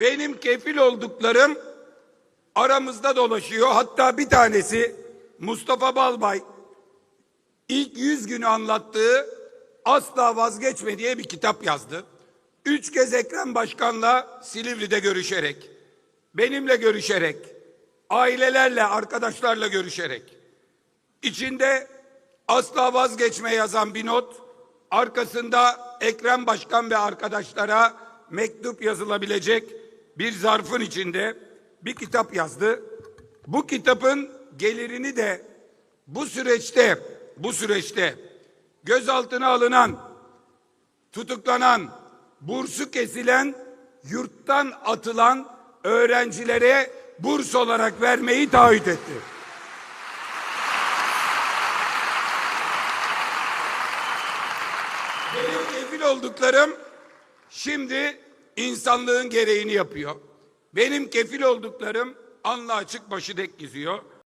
Benim kefil olduklarım aramızda dolaşıyor. Hatta bir tanesi Mustafa Balbay ilk 100 günü anlattığı Asla Vazgeçme diye bir kitap yazdı. Üç kez Ekrem Başkan'la Silivri'de görüşerek, benimle görüşerek, ailelerle, arkadaşlarla görüşerek, içinde asla vazgeçme yazan bir not, arkasında Ekrem Başkan ve arkadaşlara mektup yazılabilecek bir zarfın içinde bir kitap yazdı. Bu kitabın gelirini de bu süreçte, bu süreçte gözaltına alınan, tutuklanan, bursu kesilen, yurttan atılan öğrencilere burs olarak vermeyi taahhüt etti. Benim kefil olduklarım şimdi insanlığın gereğini yapıyor. Benim kefil olduklarım anla açık başı dek geziyor.